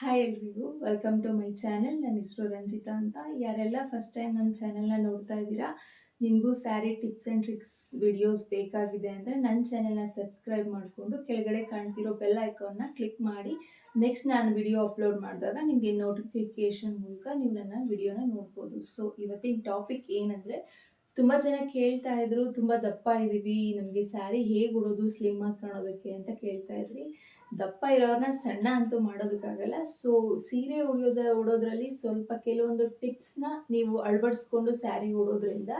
Hi ಎಲ್ರಿಗೂ welcome to my channel ನನ್ನ ಹೆಸರು ರಂಜಿತಾ ಅಂತ. ಯಾರೆಲ್ಲ ಫಸ್ಟ್ ಟೈಮ್ ನನ್ನ ಚಾನೆಲ್ನ ನೋಡ್ತಾ ಇದ್ದೀರಾ, ನಿಮಗೂ sari tips and tricks videos ಬೇಕಾಗಿದೆ ಅಂದರೆ ನನ್ನ ಚಾನೆಲ್ನ ಸಬ್ಸ್ಕ್ರೈಬ್ ಮಾಡಿಕೊಂಡು ಕೆಳಗಡೆ ಕಾಣ್ತಿರೋ ಬೆಲ್ ಐಕಾನ್ನ ಕ್ಲಿಕ್ ಮಾಡಿ. ನೆಕ್ಸ್ಟ್ ನಾನು ವಿಡಿಯೋ ಅಪ್ಲೋಡ್ ಮಾಡಿದಾಗ ನಿಮಗೆ ನೋಟಿಫಿಕೇಷನ್ ಮೂಲಕ ನೀವು ನನ್ನ ವಿಡಿಯೋನ ನೋಡ್ಬೋದು. ಸೊ ಇವತ್ತಿನ ಟಾಪಿಕ್ ಏನಂದರೆ ತುಂಬ ಜನ ಕೇಳ್ತಾ ಇದ್ರು, ತುಂಬ ದಪ್ಪ ಇದ್ದೀವಿ ನಮಗೆ ಸ್ಯಾರಿ ಹೇಗೆ ಉಡೋದು ಸ್ಲಿಮ್ ಆಗಿ ಕಾಣೋದಕ್ಕೆ? ಅಂತ ಕೇಳ್ತಾ ಇದ್ರಿ. ದಪ್ಪ ಇರೋರನ್ನ ಸಣ್ಣ ಅಂತೂ ಮಾಡೋದಕ್ಕಾಗಲ್ಲ. ಸೊ ಸೀರೆ ಉಡಿಯೋದ, ಉಡೋದ್ರಲ್ಲಿ ಸ್ವಲ್ಪ ಕೆಲವೊಂದು ಟಿಪ್ಸ್ನ ನೀವು ಅಳವಡಿಸ್ಕೊಂಡು ಸ್ಯಾರಿ ಉಡೋದ್ರಿಂದ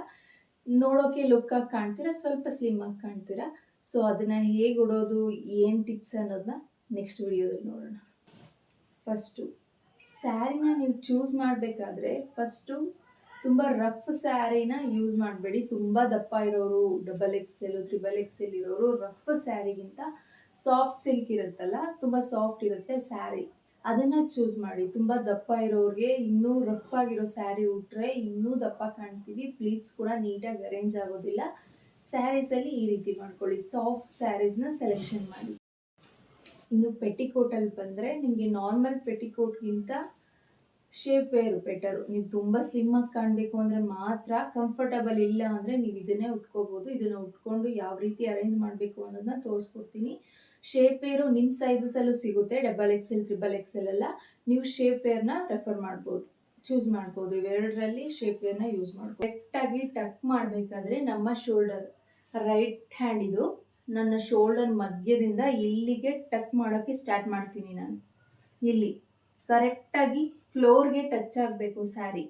ನೋಡೋಕೆ ಲುಕ್ಕಾಗಿ ಕಾಣ್ತೀರಾ, ಸ್ವಲ್ಪ ಸ್ಲಿಮ್ ಆಗಿ ಕಾಣ್ತೀರಾ? ಸೊ ಅದನ್ನು ಹೇಗೆ ಉಡೋದು, ಏನು ಟಿಪ್ಸ್ ಅನ್ನೋದನ್ನ ನೆಕ್ಸ್ಟ್ ವಿಡಿಯೋದಲ್ಲಿ ನೋಡೋಣ. ಫಸ್ಟು ಸ್ಯಾರಿನ ನೀವು ಚೂಸ್ ಮಾಡಬೇಕಾದ್ರೆ ಫಸ್ಟು ತುಂಬ ರಫ್ ಸ್ಯಾರಿನ ಯೂಸ್ ಮಾಡಬೇಡಿ. ತುಂಬ ದಪ್ಪ ಇರೋರು double X L triple Excel ಇರೋರು ರಫ್ ಸ್ಯಾರಿಗಿಂತ ಸಾಫ್ಟ್ ಸಿಲ್ಕ್ ಇರುತ್ತಲ್ಲ, ತುಂಬ ಸಾಫ್ಟ್ ಇರುತ್ತೆ ಸ್ಯಾರಿ. ಅದನ್ನು ಚೂಸ್ ಮಾಡಿ. ತುಂಬ ದಪ್ಪ ಇರೋರಿಗೆ ಇನ್ನೂ ರಫ್ ಆಗಿರೋ ಸ್ಯಾರಿ ಉಟ್ರೆ ಇನ್ನೂ ದಪ್ಪ ಕಾಣ್ತೀವಿ. ಪ್ಲೀಟ್ಸ್ ಕೂಡ ನೀಟಾಗಿ ಅರೇಂಜ್ ಆಗೋದಿಲ್ಲ. ಸ್ಯಾರೀಸಲ್ಲಿ ಈ ರೀತಿ ಮಾಡ್ಕೊಳ್ಳಿ. ಸಾಫ್ಟ್ ಸ್ಯಾರೀಸ್ನ ಸೆಲೆಕ್ಷನ್ ಮಾಡಿ. ಇನ್ನು ಪೆಟಿಕೋಟಲ್ಲಿ ಬಂದರೆ ನಿಮಗೆ ನಾರ್ಮಲ್ ಪೆಟಿಕೋಟ್ಗಿಂತ ಶೇಪ್ ವೇರ್ ಬೆಟರು ನೀವು ತುಂಬ ಸ್ಲಿಮ್ ಆಗಿ ಕಾಣಬೇಕು ಅಂದರೆ ಮಾತ್ರ ಕಂಫರ್ಟಬಲ್ ಇಲ್ಲ ಅಂದರೆ ನೀವು ಇದನ್ನೇ ಉಟ್ಕೋಬೋದು. ಇದನ್ನು ಉಟ್ಕೊಂಡು ಯಾವ ರೀತಿ ಅರೇಂಜ್ ಮಾಡಬೇಕು ಅನ್ನೋದನ್ನ ತೋರಿಸ್ಕೊಡ್ತೀನಿ. ಶೇಪ್ ವೇರು ನಿಮ್ಮ ಸೈಜಸಲ್ಲೂ ಸಿಗುತ್ತೆ double X X L triple L ಎಲ್ಲ. ನೀವು ಶೇಪ್ ವೇರ್ನ ರೆಫರ್ ಮಾಡ್ಬೋದು ಚೂಸ್ ಮಾಡ್ಬೋದು. ಇವೆರಡರಲ್ಲಿ ಶೇಪ್ ವೇರ್ನ ಯೂಸ್ ಮಾಡ್ಬೋದು. ಕರೆಕ್ಟಾಗಿ ಟಕ್ ಮಾಡಬೇಕಾದ್ರೆ ನಮ್ಮ ಶೋಲ್ಡರ್ ರೈಟ್ ಹ್ಯಾಂಡ್ ಇದು ನನ್ನ ಶೋಲ್ಡರ್ ಮಧ್ಯದಿಂದ ಇಲ್ಲಿಗೆ ಟಕ್ ಮಾಡೋಕ್ಕೆ ಸ್ಟಾರ್ಟ್ ಮಾಡ್ತೀನಿ ನಾನು. ಇಲ್ಲಿ. ಕರೆಕ್ಟಾಗಿ ಫ್ಲೋರ್ಗೆ ಟಚ್ ಆಗಬೇಕು ಸ್ಯಾರಿ.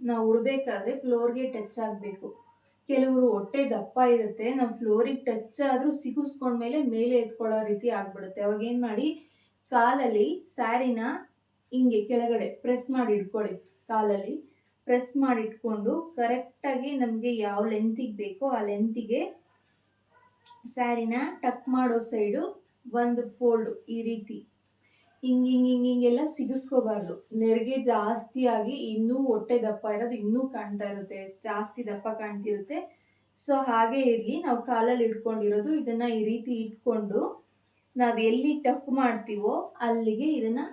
ನಾವು ಉಡಬೇಕಾದ್ರೆ ಫ್ಲೋರ್ಗೆ ಟಚ್ ಆಗಬೇಕು. ಕೆಲವರು ಹೊಟ್ಟೆ ದಪ್ಪ ಇರುತ್ತೆ, ನಾವು ಫ್ಲೋರಿಗೆ ಟಚ್ ಆದರೂ ಸಿಗಿಸ್ಕೊಂಡ್ಮೇಲೆ ಮೇಲೆ ಎತ್ಕೊಳ್ಳೋ ರೀತಿ ಆಗ್ಬಿಡುತ್ತೆ. ಅವಾಗ ಏನು ಮಾಡಿ, ಕಾಲಲ್ಲಿ ಸ್ಯಾರಿನ ಹಿಂಗೆ ಕೆಳಗಡೆ ಪ್ರೆಸ್ ಮಾಡಿ ಇಟ್ಕೊಳ್ಳಿ. ಕಾಲಲ್ಲಿ ಪ್ರೆಸ್ ಮಾಡಿ ಇಟ್ಕೊಂಡು ಕರೆಕ್ಟಾಗಿ ನಮಗೆ ಯಾವ ಲೆಂತಿಗೆ ಬೇಕೋ ಆ ಲೆಂತಿಗೆ ಸ್ಯಾರಿನ ಟಕ್ ಮಾಡೋ ಸೈಡು ಒಂದು ಫೋಲ್ಡು ಈ ರೀತಿ. ಹಿಂಗೆ ಹಿಂಗೆ ಹಿಂಗೆ ಹಿಂಗೆಲ್ಲ ಸಿಗಿಸ್ಕೋಬಾರ್ದು. ನೆರಿಗೆ ಜಾಸ್ತಿ ಆಗಿ ಇನ್ನೂ ಹೊಟ್ಟೆ ದಪ್ಪ ಇರೋದು ಇನ್ನೂ ಕಾಣ್ತಾ ಇರುತ್ತೆ. ಜಾಸ್ತಿ ದಪ್ಪ ಕಾಣ್ತಿರುತ್ತೆ. ಸೊ, ಹಾಗೆ ಇರಲಿ. ನಾವು ಕಾಲಲ್ಲಿ ಇಟ್ಕೊಂಡಿರೋದು ಇದನ್ನು ಈ ರೀತಿ ಇಟ್ಕೊಂಡು ನಾವು ಎಲ್ಲಿ ಟಕ್ ಮಾಡ್ತೀವೋ ಅಲ್ಲಿಗೆ ಇದನ್ನು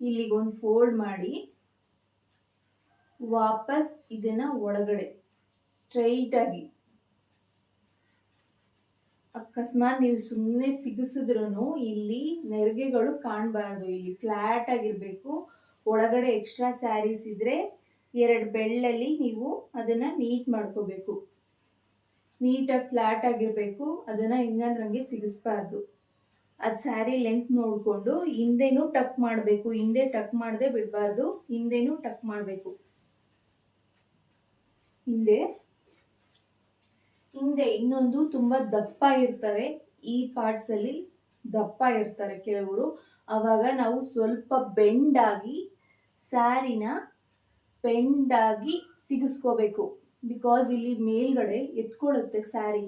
ಇಲ್ಲಿಗೆ ಒಂದು ಫೋಲ್ಡ್ ಮಾಡಿ ವಾಪಸ್ ಇದನ್ನು ಒಳಗಡೆ ಸ್ಟ್ರೈಟಾಗಿ ಅಕಸ್ಮಾತ್ ನೀವು ಸುಮ್ಮನೆ ಸಿಗಿಸಿದ್ರು ಇಲ್ಲಿ ನೆರಿಗೆಗಳು ಕಾಣಬಾರ್ದು. ಇಲ್ಲಿ ಫ್ಲ್ಯಾಟ್ ಆಗಿರಬೇಕು. ಒಳಗಡೆ ಎಕ್ಸ್ಟ್ರಾ ಸ್ಯಾರೀಸ್ ಇದ್ದರೆ ಎರಡು ಬೆಳ್ಳಲ್ಲಿ ನೀವು ಅದನ್ನು ನೀಟ್ ಮಾಡ್ಕೋಬೇಕು. ನೀಟಾಗಿ ಫ್ಲ್ಯಾಟ್ ಆಗಿರಬೇಕು. ಅದನ್ನು ಹಿಂಗಂದ್ರಂಗೆ ಹಂಗೆ ಸಿಗಿಸ್ಬಾರ್ದು. ಅದು ಸ್ಯಾರಿ ಲೆಂತ್ ನೋಡಿಕೊಂಡು ಹಿಂದೆನೂ ಟಕ್ ಮಾಡಬೇಕು. ಹಿಂದೆ ಟಕ್ ಮಾಡದೆ ಬಿಡಬಾರ್ದು. ಹಿಂದೆನೂ ಟಕ್ ಮಾಡಬೇಕು. ಹಿಂದೆ ಹಿಂದೆ ಇನ್ನೊಂದು ತುಂಬ ದಪ್ಪ ಇರ್ತಾರೆ. ಈ ಪಾರ್ಟ್ಸಲ್ಲಿ ದಪ್ಪ ಇರ್ತಾರೆ ಕೆಲವರು. ಆವಾಗ ನಾವು ಸ್ವಲ್ಪ ಬೆಂಡಾಗಿ ಸ್ಯಾರಿನ ಬೆಂಡಾಗಿ ಸಿಗಿಸ್ಕೋಬೇಕು. ಬಿಕಾಸ್ ಇಲ್ಲಿ ಮೇಲ್ಗಡೆ ಎತ್ಕೊಳ್ಳುತ್ತೆ ಸ್ಯಾರಿ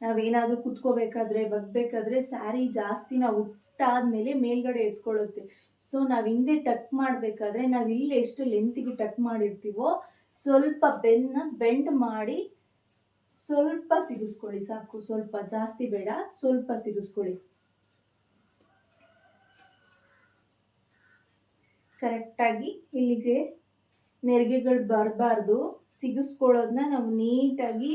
ನಾವೇನಾದರೂ ಕುತ್ಕೋಬೇಕಾದ್ರೆ, ಬಗ್ಬೇಕಾದ್ರೆ ಸ್ಯಾರಿ ಜಾಸ್ತಿ ನಾವು ಉಟ್ಟಾದ್ಮೇಲೆ ಮೇಲ್ಗಡೆ ಎತ್ಕೊಳ್ಳುತ್ತೆ. ಸೊ ನಾವು ಹಿಂದೆ ಟಕ್ ಮಾಡಬೇಕಾದ್ರೆ ನಾವು ಇಲ್ಲಿ ಎಷ್ಟು ಲೆಂತಿಗೆ ಟಕ್ ಮಾಡಿರ್ತೀವೋ ಸ್ವಲ್ಪ ಬೆನ್ನ ಬೆಂಡ್ ಮಾಡಿ ಸ್ವಲ್ಪ ಸಿಗಿಸ್ಕೊಳ್ಳಿ ಸಾಕು, ಸ್ವಲ್ಪ ಜಾಸ್ತಿ ಬೇಡ, ಸ್ವಲ್ಪ ಸಿಗಿಸ್ಕೊಳ್ಳಿ. ಕರೆಕ್ಟಾಗಿ ಇಲ್ಲಿಗೆ ನೆರಿಗೆಗಳು ಬರಬಾರ್ದು. ಸಿಗಿಸ್ಕೊಳ್ಳೋದನ್ನ ನಾವು ನೀಟಾಗಿ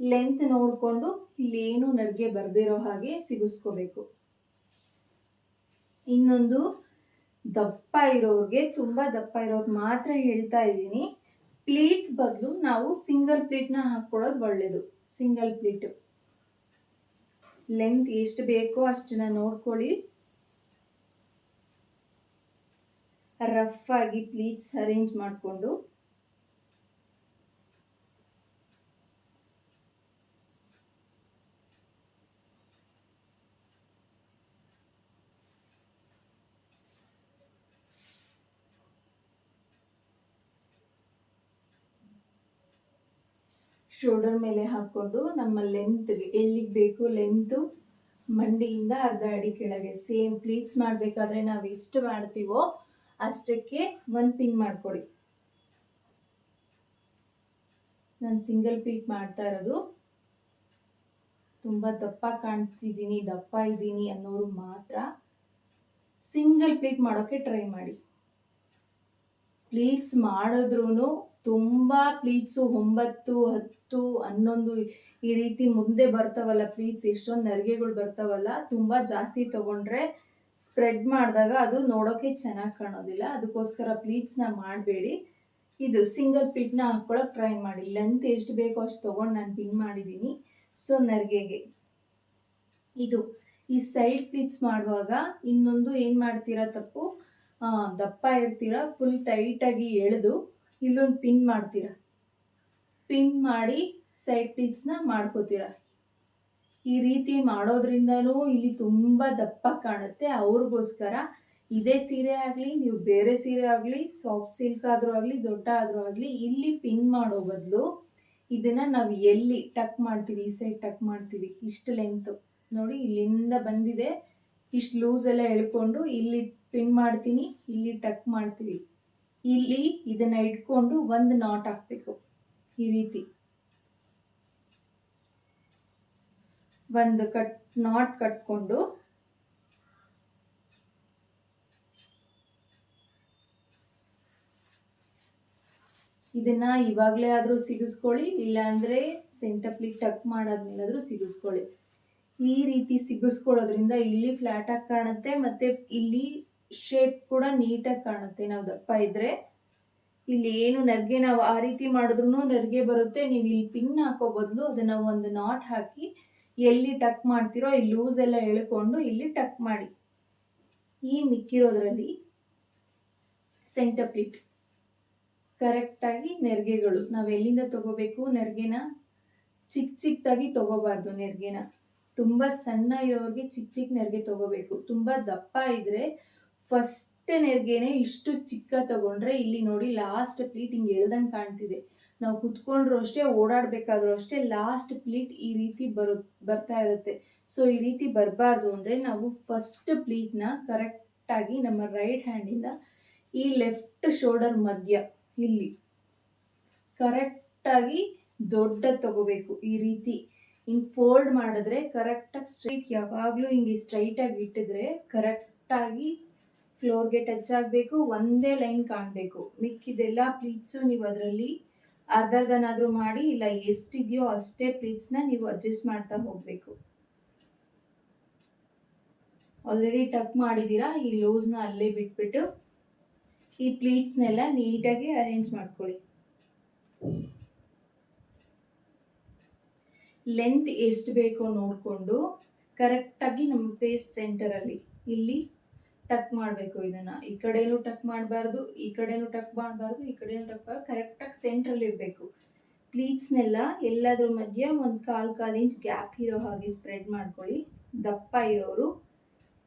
ಲೆಂತ್ ನೋಡಿಕೊಂಡು ಇಲ್ಲೇನು ನೆರಿಗೆ ಬರದಿರೋ ಹಾಗೆ ಸಿಗಿಸ್ಕೋಬೇಕು. ಇನ್ನೊಂದು ದಪ್ಪ ಇರೋರಿಗೆ, ತುಂಬ ದಪ್ಪ ಇರೋರು ಮಾತ್ರ ಹೇಳ್ತಾ ಇದ್ದೀನಿ. ಪ್ಲೀಟ್ಸ್ ಬದಲು ನಾವು ಸಿಂಗಲ್ ಪ್ಲೇಟ್ನ ಹಾಕ್ಕೊಳ್ಳೋದು ಒಳ್ಳೆಯದು ಸಿಂಗಲ್ ಪ್ಲೇಟ್ ಲೆಂತ್ ಎಷ್ಟು ಬೇಕೋ ಅಷ್ಟನ್ನ ನೋಡ್ಕೊಳ್ಳಿ. ರಫ್ ಆಗಿ ಪ್ಲೀಟ್ಸ್ ಅರೇಂಜ್ ಮಾಡಿಕೊಂಡು. ಶೋಲ್ಡರ್ ಮೇಲೆ ಹಾಕ್ಕೊಂಡು ನಮ್ಮ ಲೆಂತ್ಗೆ ಎಲ್ಲಿಗೆ ಬೇಕು ಲೆಂತು ಮಂಡಿಯಿಂದ ಅರ್ಧ ಅಡಿ ಕೆಳಗೆ ಸೇಮ್ ಪ್ಲೀಟ್ಸ್ ಮಾಡಬೇಕಾದ್ರೆ ನಾವು ಎಷ್ಟು ಮಾಡ್ತೀವೋ ಅಷ್ಟಕ್ಕೆ ಒಂದು ಪಿನ್ ಮಾಡಿಕೊಡಿ. ನಾನು ಸಿಂಗಲ್ ಪೀಟ್ ಮಾಡ್ತಾ ಇರೋದು. ತುಂಬ ದಪ್ಪ ಕಾಣ್ತಿದ್ದೀನಿ ದಪ್ಪ ಇದ್ದೀನಿ ಅನ್ನೋರು ಮಾತ್ರ ಸಿಂಗಲ್ ಪ್ಲೀಟ್ ಮಾಡೋಕ್ಕೆ ಟ್ರೈ ಮಾಡಿ. ಪ್ಲೀಟ್ಸ್ ಮಾಡಿದ್ರೂ ತುಂಬ ಪ್ಲೀಟ್ಸು ಒಂಬತ್ತು, ಹತ್ತು, ಹನ್ನೊಂದು ಈ ರೀತಿ ಮುಂದೆ ಬರ್ತಾವಲ್ಲ ಪ್ಲೀಟ್ಸ್ ಎಷ್ಟೊಂದು ನರಿಗೆಗಳು ಬರ್ತಾವಲ್ಲ, ತುಂಬ ಜಾಸ್ತಿ ತೊಗೊಂಡ್ರೆ ಸ್ಪ್ರೆಡ್ ಮಾಡಿದಾಗ ಅದು ನೋಡೋಕ್ಕೆ ಚೆನ್ನಾಗಿ ಕಾಣೋದಿಲ್ಲ. ಅದಕ್ಕೋಸ್ಕರ ಪ್ಲೀಟ್ಸ್ನ ಮಾಡಬೇಡಿ. ಇದು ಸಿಂಗಲ್ ಪಿಟ್ನ ಹಾಕ್ಕೊಳಕ್ಕೆ ಟ್ರೈ ಮಾಡಿ. ಲೆಂತ್ ಎಷ್ಟು ಬೇಕೋ ಅಷ್ಟು ತೊಗೊಂಡು ನಾನು ಪಿನ್ ಮಾಡಿದ್ದೀನಿ ಸೊ ನರಿಗೆಗೆ. ಇದು, ಈ ಸೈಡ್ ಪ್ಲೀಟ್ಸ್ ಮಾಡುವಾಗ ಇನ್ನೊಂದು ಏನು ಮಾಡ್ತೀರಾ ತಪ್ಪು? ದಪ್ಪ ಇರ್ತೀರಾ ಫುಲ್ ಟೈಟಾಗಿ ಎಳೆದು ಇಲ್ಲೊಂದು ಪಿನ್ ಮಾಡ್ತೀರಾ. ಪಿನ್ ಮಾಡಿ ಸೈಡ್ ಪಿಕ್ಸ್ನ ಮಾಡ್ಕೋತೀರಾ. ಈ ರೀತಿ ಮಾಡೋದ್ರಿಂದನೂ ಇಲ್ಲಿ ತುಂಬ ದಪ್ಪ ಕಾಣುತ್ತೆ. ಅವ್ರಿಗೋಸ್ಕರ ಇದೇ ಸೀರೆ ಆಗಲಿ, ನೀವು ಬೇರೆ ಸೀರೆ ಆಗಲಿ ಸಾಫ್ಟ್ ಸಿಲ್ಕ್ ಆದರೂ ಆಗಲಿ, ದೊಡ್ಡ ಆದರೂ ಆಗಲಿ, ಇಲ್ಲಿ ಪಿನ್ ಮಾಡೋ ಬದಲು ಇದನ್ನು ನಾವು ಎಲ್ಲಿ ಟಕ್ ಮಾಡ್ತೀವಿ, ಈ ಸೈಡ್ ಟಕ್ ಮಾಡ್ತೀವಿ, ಇಷ್ಟು ಲೆಂತ್ ನೋಡಿ ಇಲ್ಲಿಂದ ಬಂದಿದೆ. ಇಷ್ಟು ಲೂಸ್ ಎಲ್ಲ ಎಳ್ಕೊಂಡು ಇಲ್ಲಿ ಪಿನ್ ಮಾಡ್ತೀನಿ, ಇಲ್ಲಿ ಟಕ್ ಮಾಡ್ತೀವಿ. ಇಲ್ಲಿ ಇದನ್ನ ಇಟ್ಕೊಂಡು ಒಂದು ನಾಟ್ ಹಾಕ್ಬೇಕು. ಈ ರೀತಿ. ಒಂದು ಕಟ್ ನಾಟ್ ಕಟ್ಕೊಂಡು ಇದನ್ನ ಇವಾಗಲೇ ಆದರೂ ಸಿಗಿಸ್ಕೊಳ್ಳಿ, ಇಲ್ಲಾಂದರೆ ಸೆಂಟಪ್ಲಿ ಟಕ್ ಮಾಡಾದ್ಮೇಲಾದರೂ ಸಿಗಿಸ್ಕೊಳ್ಳಿ. ಈ ರೀತಿ ಸಿಗಿಸ್ಕೊಳ್ಳೋದ್ರಿಂದ ಇಲ್ಲಿ ಫ್ಲಾಟ್ ಆಗಿ ಕಾಣುತ್ತೆ, ಮತ್ತೆ ಇಲ್ಲಿ ಶೇಪ್ ಕೂಡ ನೀಟಾಗಿ ಕಾಣುತ್ತೆ. ನಾವು ದಪ್ಪ ಇದ್ರೆ ಇಲ್ಲಿ ಏನು ನರ್ಗೆ ನಾವು ಆ ರೀತಿ ಮಾಡಿದ್ರು ನರ್ಗೆ ಬರುತ್ತೆ. ನೀವು ಇಲ್ಲಿ ಪಿನ್ ಹಾಕೋ ಬದಲು ಅದನ್ನ ಒಂದು ನಾಟ್ ಹಾಕಿ ಎಲ್ಲಿ ಟಕ್ ಮಾಡ್ತೀರೋ ಈ ಲೂಸ್ ಎಲ್ಲ ಎಳ್ಕೊಂಡು ಇಲ್ಲಿ ಟಕ್ ಮಾಡಿ. ಈ ಮಿಕ್ಕಿರೋದ್ರಲ್ಲಿ ಸೆಂಟಪ್ಲಿಟ್ ಕರೆಕ್ಟಾಗಿ ನೆರಿಗೆಗಳು. ನಾವು ಎಲ್ಲಿಂದ ತಗೋಬೇಕು ನೆರಿಗೆನ? ಚಿಕ್ಕ ಚಿಕ್ಕದಾಗಿ ತಗೋಬಾರ್ದು ನೆರಿಗೆನ. ತುಂಬ ಸಣ್ಣ ಇರೋರಿಗೆ ಚಿಕ್ಕ ಚಿಕ್ಕ ನೆರಿಗೆ ತಗೋಬೇಕು. ತುಂಬ ದಪ್ಪ ಇದ್ರೆ ಫಸ್ಟ್ ನೆರಿಗೆನೆ ಇಷ್ಟು ಚಿಕ್ಕ ತಗೊಂಡ್ರೆ ಇಲ್ಲಿ ನೋಡಿ ಲಾಸ್ಟ್ ಪ್ಲೀಟ್ ಹಿಂಗೆ ಎಳ್ದಂಗೆ ಕಾಣ್ತಿದೆ. ನಾವು ಕುತ್ಕೊಂಡ್ರು ಅಷ್ಟೇ, ಓಡಾಡಬೇಕಾದ್ರೂ ಅಷ್ಟೇ ಲಾಸ್ಟ್ ಪ್ಲೀಟ್ ಈ ರೀತಿ ಬರೋ, ಬರ್ತಾ ಇರುತ್ತೆ. ಸೊ ಈ ರೀತಿ ಬರಬಾರ್ದು ಅಂದರೆ ನಾವು ಫಸ್ಟ್ ಪ್ಲೀಟ್ನ ಕರೆಕ್ಟಾಗಿ ನಮ್ಮ ರೈಟ್ ಹ್ಯಾಂಡಿಂದ ಈ ಲೆಫ್ಟ್ ಶೋಲ್ಡರ್ ಮಧ್ಯ ಇಲ್ಲಿ ಕರೆಕ್ಟಾಗಿ ದೊಡ್ಡ ತಗೋಬೇಕು ಈ ರೀತಿ. ಹಿಂಗೆ ಫೋಲ್ಡ್ ಮಾಡಿದ್ರೆ ಕರೆಕ್ಟಾಗಿ ಸ್ಟ್ರೈಟ್ ಯಾವಾಗಲೂ ಹಿಂಗೆ ಸ್ಟ್ರೈಟಾಗಿ ಇಟ್ಟಿದ್ರೆ ಕರೆಕ್ಟಾಗಿ ಫ್ಲೋರ್ಗೆ ಟಚ್ ಆಗಬೇಕು, ಒಂದೇ ಲೈನ್ ಕಾಣಬೇಕು. ಮಿಕ್ಕಿದೆಲ್ಲ ಪ್ಲೀಟ್ಸು ನೀವು ಅದರಲ್ಲಿ ಅರ್ಧ ಅರ್ಧನಾದರೂ ಮಾಡಿ, ಇಲ್ಲ ಎಷ್ಟಿದೆಯೋ ಅಷ್ಟೇ ಪ್ಲೀಟ್ಸ್ನ ನೀವು ಅಡ್ಜಸ್ಟ್ ಮಾಡ್ತಾ ಹೋಗಬೇಕು. ಆಲ್ರೆಡಿ ಟಕ್ ಮಾಡಿದ್ದೀರಾ? ಈ ಲೂಸ್ನ ಅಲ್ಲೇ ಬಿಟ್ಬಿಟ್ಟು ಈ ಪ್ಲೀಟ್ಸ್ನೆಲ್ಲ ನೀಟಾಗಿ ಅರೇಂಜ್ ಮಾಡ್ಕೊಳ್ಳಿ. ಲೆಂತ್ ಎಷ್ಟು ಬೇಕೋ ನೋಡಿಕೊಂಡು ಕರೆಕ್ಟಾಗಿ ನಮ್ಮ ಫೇಸ್ ಸೆಂಟರಲ್ಲಿ ಇಲ್ಲಿ ಟಕ್ ಮಾಡಬೇಕು ಇದನ್ನು. ಈ ಕಡೆನೂ ಟಕ್ ಮಾಡಬಾರ್ದು, ಈ ಕಡೆನೂ ಟಕ್ ಮಾಡಬಾರ್ದು, ಈ ಕಡೆನೂ ಟಕ್ ಮಾಡಬಾರ್ದು. ಕರೆಕ್ಟಾಗಿ ಸೆಂಟ್ರಲ್ಲಿ ಇರಬೇಕು. ಪ್ಲೀಟ್ಸ್ನೆಲ್ಲ ಎಲ್ಲದ್ರ ಮಧ್ಯೆ ಒಂದು ಕಾಲು ಕಾಲು ಇಂಚ್ ಗ್ಯಾಪ್ ಇರೋ ಹಾಗೆ ಸ್ಪ್ರೆಡ್ ಮಾಡ್ಕೊಳ್ಳಿ. ದಪ್ಪ ಇರೋರು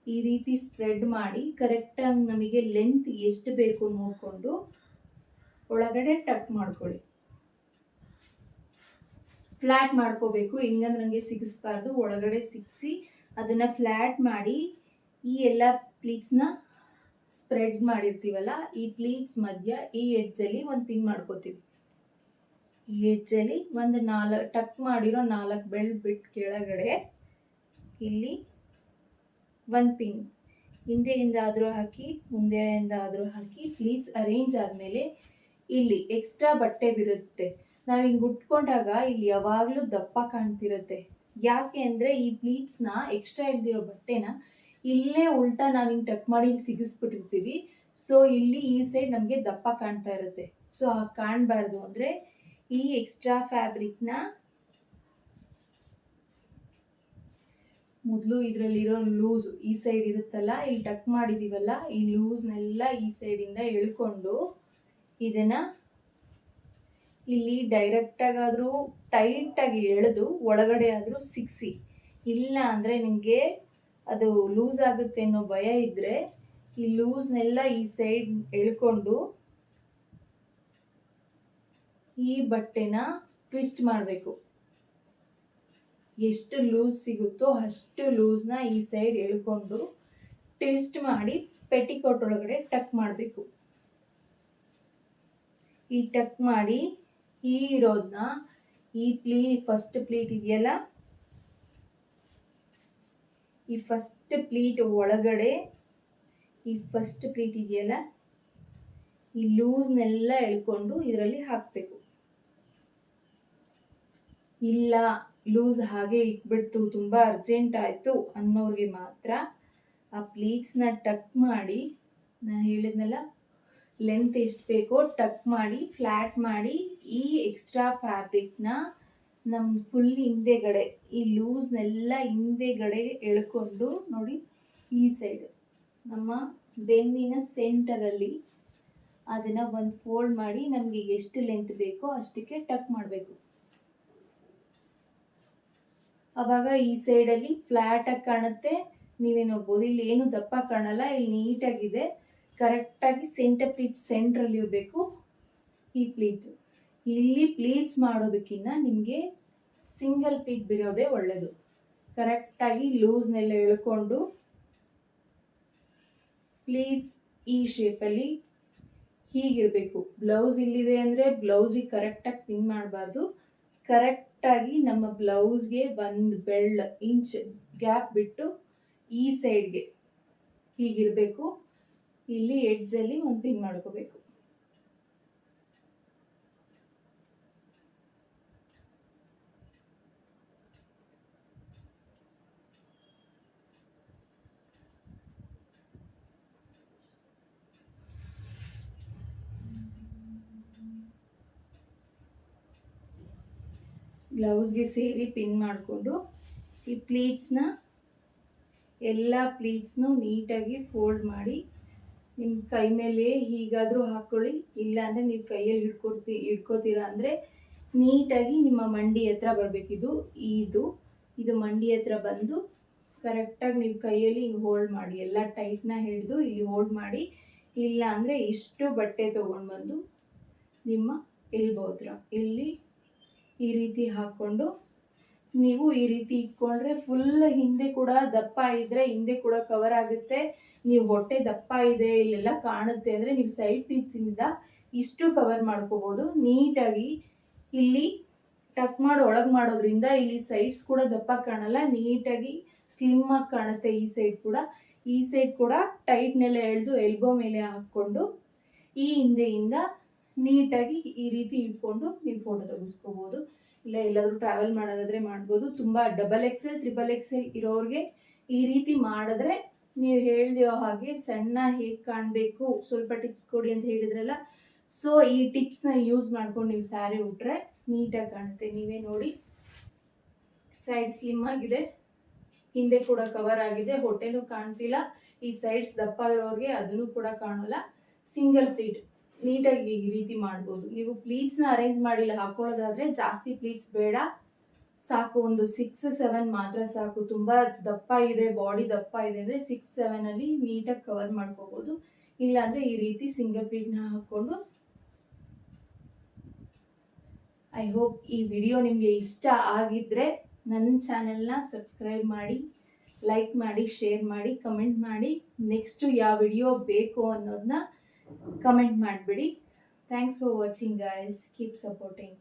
ಈ ರೀತಿ ಸ್ಪ್ರೆಡ್ ಮಾಡಿ ಕರೆಕ್ಟಾಗಿ ನಮಗೆ ಲೆಂತ್ ಎಷ್ಟು ಬೇಕು ನೋಡಿಕೊಂಡು ಒಳಗಡೆ ಟಕ್ ಮಾಡ್ಕೊಳ್ಳಿ. ಫ್ಲ್ಯಾಟ್ ಮಾಡ್ಕೋಬೇಕು. ಹಿಂಗಂದ್ರೆ ನನಗೆ ಸಿಗಿಸ್ಬಾರ್ದು. ಒಳಗಡೆ ಸಿಗಿಸಿ ಅದನ್ನು ಫ್ಲ್ಯಾಟ್ ಮಾಡಿ ಈ ಎಲ್ಲ ಪ್ಲೀಟ್ಸ್ನ ಸ್ಪ್ರೆಡ್ ಮಾಡಿರ್ತೀವಲ್ಲ, ಈ ಪ್ಲೀಟ್ಸ್ ಮಧ್ಯ ಈ ಎಡ್ಜಲ್ಲಿ ಒಂದು ಪಿನ್ ಮಾಡ್ಕೋತೀವಿ. ಈ ಎಡ್ಜಲ್ಲಿ ಒಂದು ನಾಲ್ಕು ಟಕ್ ಮಾಡಿರೋ ನಾಲ್ಕು ಬೆಲ್ಟ್ ಬಿಟ್ಟು ಕೆಳಗಡೆ ಇಲ್ಲಿ ಒಂದು ಪಿನ್ ಹಿಂದೆಯಿಂದ ಆದರೂ ಹಾಕಿ ಮುಂದೆಯಿಂದ ಆದರೂ ಹಾಕಿ ಪ್ಲೀಟ್ಸ್ ಅರೇಂಜ್ ಆದಮೇಲೆ ಇಲ್ಲಿ ಎಕ್ಸ್ಟ್ರಾ ಬಟ್ಟೆ ಬಿರುತ್ತೆ. ನಾವು ಹಿಂಗೆ ಉಟ್ಕೊಂಡಾಗ ಇಲ್ಲಿ ಯಾವಾಗಲೂ ದಪ್ಪ ಕಾಣ್ತಿರುತ್ತೆ. ಯಾಕೆ ಅಂದರೆ ಈ ಪ್ಲೀಟ್ಸ್ನ ಎಕ್ಸ್ಟ್ರಾ ಹಿಡ್ದಿರೋ ಬಟ್ಟೆನ ಇಲ್ಲೇ ಉಲ್ಟಾ ನಾವು ಹಿಂಗೆ ಟಕ್ ಮಾಡಿ ಇಲ್ಲಿ ಸಿಗಿಸ್ಬಿಟ್ಟಿರ್ತೀವಿ. ಸೊ ಇಲ್ಲಿ ಈ ಸೈಡ್ ನಮಗೆ ದಪ್ಪ ಕಾಣ್ತಾ ಇರುತ್ತೆ. ಸೊ ಆ ಕಾಣಬಾರ್ದು ಅಂದರೆ ಈ ಎಕ್ಸ್ಟ್ರಾ ಫ್ಯಾಬ್ರಿಕ್ನ ಮೊದಲು ಇದರಲ್ಲಿರೋ ಲೂಸ್ ಈ ಸೈಡ್ ಇರುತ್ತಲ್ಲ, ಇಲ್ಲಿ ಟಕ್ ಮಾಡಿದ್ದೀವಲ್ಲ ಈ ಲೂಸ್ನೆಲ್ಲ ಈ ಸೈಡಿಂದ ಎಳ್ಕೊಂಡು ಇದನ್ನು ಇಲ್ಲಿ ಡೈರೆಕ್ಟಾಗಾದರೂ ಟೈಟಾಗಿ ಎಳೆದು ಒಳಗಡೆ ಆದರೂ ಸಿಕ್ಸಿ ಇಲ್ಲ ಅಂದರೆ ನಿಮಗೆ ಅದು ಲೂಸ್ ಆಗುತ್ತೆ ಅನ್ನೋ ಭಯ ಇದ್ದರೆ ಈ ಲೂಸ್ನೆಲ್ಲ ಈ ಸೈಡ್ ಎಳ್ಕೊಂಡು ಈ ಬಟ್ಟೆನ ಟ್ವಿಸ್ಟ್ ಮಾಡಬೇಕು. ಎಷ್ಟು ಲೂಸ್ ಸಿಗುತ್ತೋ ಅಷ್ಟು ಲೂಸ್ನ ಈ ಸೈಡ್ ಎಳ್ಕೊಂಡು ಟ್ವಿಸ್ಟ್ ಮಾಡಿ ಪೆಟಿಕೋಟ್ ಒಳಗಡೆ ಟಕ್ ಮಾಡಬೇಕು. ಈ ಟಕ್ ಮಾಡಿ ಈ ಇರೋದನ್ನ ಈ ಪ್ಲೀ ಫಸ್ಟ್ ಪ್ಲೀಟ್ ಇದೆಯಲ್ಲ ಈ ಫಸ್ಟ್ ಪ್ಲೀಟ್ ಒಳಗಡೆ ಈ ಫಸ್ಟ್ ಪ್ಲೀಟ್ ಇದೆಯಲ್ಲ? ಈ ಲೂಸ್ನೆಲ್ಲ ಎಳ್ಕೊಂಡು ಇದರಲ್ಲಿ ಹಾಕಬೇಕು. ಇಲ್ಲ ಲೂಸ್ ಹಾಗೆ ಇಟ್ಬಿಡ್ತು, ತುಂಬ ಅರ್ಜೆಂಟ್ ಆಯಿತು ಅನ್ನೋರಿಗೆ ಮಾತ್ರ ಆ ಪ್ಲೀಟ್ಸ್ನ ಟಕ್ ಮಾಡಿ, ನಾನು ಹೇಳಿದ್ನಲ್ಲ ಲೆಂತ್ ಎಷ್ಟು ಬೇಕೋ ಟಕ್ ಮಾಡಿ ಫ್ಲ್ಯಾಟ್ ಮಾಡಿ ಈ ಎಕ್ಸ್ಟ್ರಾ ಫ್ಯಾಬ್ರಿಕ್ನ ನಮ್ಮ ಫುಲ್ ಹಿಂದೆಗಡೆ, ಈ ಲೂಸ್ನೆಲ್ಲ ಹಿಂದೆಗಡೆ ಎಳ್ಕೊಂಡು ನೋಡಿ, ಈ ಸೈಡ್ ನಮ್ಮ ಬೆನ್ನಿನ ಸೆಂಟರಲ್ಲಿ ಅದನ್ನು ಒಂದು ಫೋಲ್ಡ್ ಮಾಡಿ ನಮಗೆ ಎಷ್ಟು ಲೆಂತ್ ಬೇಕೋ ಅಷ್ಟಕ್ಕೆ ಟಕ್ ಮಾಡಬೇಕು. ಅವಾಗ ಈ ಸೈಡಲ್ಲಿ ಫ್ಲ್ಯಾಟಾಗಿ ಕಾಣುತ್ತೆ, ನೀವೇ ನೋಡ್ಬೋದು, ಇಲ್ಲಿ ಏನು ದಪ್ಪ ಕಾಣಲ್ಲ, ಇಲ್ಲಿ ನೀಟಾಗಿದೆ ಕರೆಕ್ಟಾಗಿ ಸೆಂಟರ್ ಪ್ಲೀಟ್ ಸೆಂಟ್ರಲ್ಲಿ ಇರಬೇಕು, ಈ ಪ್ಲೀಟ್ ಇಲ್ಲಿ ಪ್ಲೀಟ್ಸ್ ಮಾಡೋದಕ್ಕಿಂತ ನಿಮಗೆ ಸಿಂಗಲ್ ಪ್ಲೀಟ್ ಬಿರೋದೇ ಒಳ್ಳೆಯದು ಕರೆಕ್ಟಾಗಿ ಲೂಸ್ನೆಲ್ಲ ಎಳ್ಕೊಂಡು ಪ್ಲೀಟ್ಸ್ ಈ ಶೇಪಲ್ಲಿ ಹೀಗಿರಬೇಕು. ಬ್ಲೌಸ್ ಇಲ್ಲಿದೆ ಅಂದರೆ ಬ್ಲೌಸಿಗೆ ಕರೆಕ್ಟಾಗಿ ಪಿನ್ ಮಾಡಬಾರ್ದು. ಕರೆಕ್ಟಾಗಿ ನಮ್ಮ ಬ್ಲೌಸ್ಗೆ ಒಂದು ಬೆಳ್ಳ ಇಂಚ್ ಗ್ಯಾಪ್ ಬಿಟ್ಟು ಈ ಸೈಡ್ಗೆ ಹೀಗಿರಬೇಕು. ಇಲ್ಲಿ ಎಡ್ಜಲ್ಲಿ ಒಂದು ಪಿನ್ ಮಾಡ್ಕೋಬೇಕು. ಬ್ಲೌಸ್ಗೆ ಸೇರಿ ಪಿನ್ ಮಾಡಿಕೊಂಡು ಈ ಪ್ಲೀಟ್ಸ್ನ ಎಲ್ಲ ಪ್ಲೀಟ್ಸ್ನು ನೀಟಾಗಿ ಫೋಲ್ಡ್ ಮಾಡಿ ನಿಮ್ಮ ಕೈ ಮೇಲೆ ಹೀಗಾದರೂ ಹಾಕ್ಕೊಳ್ಳಿ ಇಲ್ಲ ಅಂದರೆ ನೀವು ಕೈಯಲ್ಲಿ ಹಿಡ್ಕೊಡ್ತಿ, ಹಿಡ್ಕೋತೀರಾ ಅಂದರೆ ನೀಟಾಗಿ ನಿಮ್ಮ ಮಂಡಿ ಹತ್ರ ಬರಬೇಕಿದು ಇದು ಇದು ಮಂಡಿ ಹತ್ರ ಬಂದು ಕರೆಕ್ಟಾಗಿ ನೀವು ಕೈಯಲ್ಲಿ ಹಿಂಗೆ ಹೋಲ್ಡ್ ಮಾಡಿ. ಎಲ್ಲ ಟೈಟ್ನ ಹಿಡಿದು ಇಲ್ಲಿ ಹೋಲ್ಡ್ ಮಾಡಿ. ಇಲ್ಲ ಅಂದರೆ ಇಷ್ಟು ಬಟ್ಟೆ ತೊಗೊಂಡು ಬಂದು ನಿಮ್ಮ ಎಲ್ಬೋ ಹತ್ರ. ಇಲ್ಲಿ ಈ ರೀತಿ ಹಾಕ್ಕೊಂಡು ನೀವು ಈ ರೀತಿ ಇಟ್ಕೊಂಡ್ರೆ ಫುಲ್ ಹಿಂದೆ ಕೂಡ ದಪ್ಪ ಇದ್ರೆ ಹಿಂದೆ ಕೂಡ ಕವರ್ ಆಗುತ್ತೆ. ನೀವು ಹೊಟ್ಟೆ ದಪ್ಪ ಇದೆ, ಇಲ್ಲೆಲ್ಲ ಕಾಣುತ್ತೆ ಅಂದರೆ ನೀವು ಸೈಡ್ ಪೀಸಿಂದ ಇಷ್ಟು ಕವರ್ ಮಾಡ್ಕೋಬೋದು. ನೀಟಾಗಿ ಇಲ್ಲಿ ಟಕ್ ಮಾಡಿ, ಒಳಗೆ ಮಾಡೋದ್ರಿಂದ ಇಲ್ಲಿ ಸೈಡ್ಸ್ ಕೂಡ ದಪ್ಪ ಕಾಣಲ್ಲ, ನೀಟಾಗಿ ಸ್ಲಿಮ್ ಆಗಿ ಕಾಣುತ್ತೆ ಈ ಸೈಡ್ ಕೂಡ. ಈ ಸೈಡ್ ಕೂಡ ಟೈಟ್ನೆಲ್ಲ ಎಳೆದು ಎಲ್ಬೋ ಮೇಲೆ ಹಾಕ್ಕೊಂಡು ಈ ಹಿಂದೆಯಿಂದ ನೀಟಾಗಿ ಈ ರೀತಿ ಇಟ್ಕೊಂಡು ನೀವು ಫೋಟೋ ತೆಗೆಸ್ಕೋಬೋದು. ಇಲ್ಲ ಎಲ್ಲಾದರೂ ಟ್ರಾವೆಲ್ ಮಾಡೋದಾದರೆ ಮಾಡ್ಬೋದು. ತುಂಬ ಡಬಲ್ ಎಕ್ಸೆಲ್ ತ್ರಿಬಲ್ ಎಕ್ಸೆಲ್ ಇರೋರಿಗೆ ಈ ರೀತಿ ಮಾಡಿದ್ರೆ ನೀವು ಹೇಳ್ದಿರೋ ಹಾಗೆ ಸಣ್ಣ ಹೇಗೆ ಕಾಣಬೇಕು, ಸ್ವಲ್ಪ ಟಿಪ್ಸ್ ಕೊಡಿ ಅಂತ ಹೇಳಿದ್ರಲ್ಲ. ಸೊ ಈ ಟಿಪ್ಸ್ನ ಯೂಸ್ ಮಾಡ್ಕೊಂಡು ನೀವು ಸ್ಯಾರಿ ಉಟ್ರೆ ನೀಟಾಗಿ ಕಾಣುತ್ತೆ. ನೀವೇ ನೋಡಿ. ಸೈಡ್ ಸ್ಲಿಮ್ ಆಗಿದೆ. ಹಿಂದೆ ಕೂಡ ಕವರ್ ಆಗಿದೆ. ಹೊಟ್ಟೆನೂ ಕಾಣ್ತಿಲ್ಲ. ಈ ಸೈಡ್ಸ್ ದಪ್ಪ ಇರೋರಿಗೆ ಅದನ್ನು ಕೂಡ ಕಾಣೋಲ್ಲ. ಸಿಂಗಲ್ ಪ್ಲೀಟ್ ನೀಟಾಗಿ ಈ ರೀತಿ ಮಾಡ್ಬೋದು. ನೀವು ಪ್ಲೀಟ್ಸ್ನ ಅರೇಂಜ್ ಮಾಡಿಲ್ಲ ಹಾಕೊಳ್ಳೋದಾದ್ರೆ ಜಾಸ್ತಿ ಪ್ಲೀಟ್ಸ್ ಬೇಡ. ಸಾಕು, ಒಂದು ಸಿಕ್ಸ್ ಸೆವೆನ್ ಮಾತ್ರ ಸಾಕು. ತುಂಬ ದಪ್ಪ ಇದೆ ಬಾಡಿ ದಪ್ಪ ಇದೆ ಅಂದರೆ ಸಿಕ್ಸ್ ಸೆವೆನಲ್ಲಿ ನೀಟಾಗಿ ಕವರ್ ಮಾಡ್ಕೋಬೋದು. ಇಲ್ಲಾಂದರೆ ಈ ರೀತಿ ಸಿಂಗಲ್ ಪ್ಲೀಟ್ನ ಹಾಕ್ಕೊಂಡು. ಐ ಹೋಪ್ ಈ ವಿಡಿಯೋ ನಿಮಗೆ ಇಷ್ಟ ಆಗಿದ್ದರೆ ನನ್ನ ಚಾನೆಲ್ನ ಸಬ್ಸ್ಕ್ರೈಬ್ ಮಾಡಿ ಲೈಕ್ ಮಾಡಿ ಶೇರ್ ಮಾಡಿ ಕಮೆಂಟ್ ಮಾಡಿ. ನೆಕ್ಸ್ಟು ಯಾವ ವಿಡಿಯೋ ಬೇಕು ಅನ್ನೋದನ್ನ ಕಮೆಂಟ್ ಮಾಡಿಬಿಡಿ thanks for watching guys keep supporting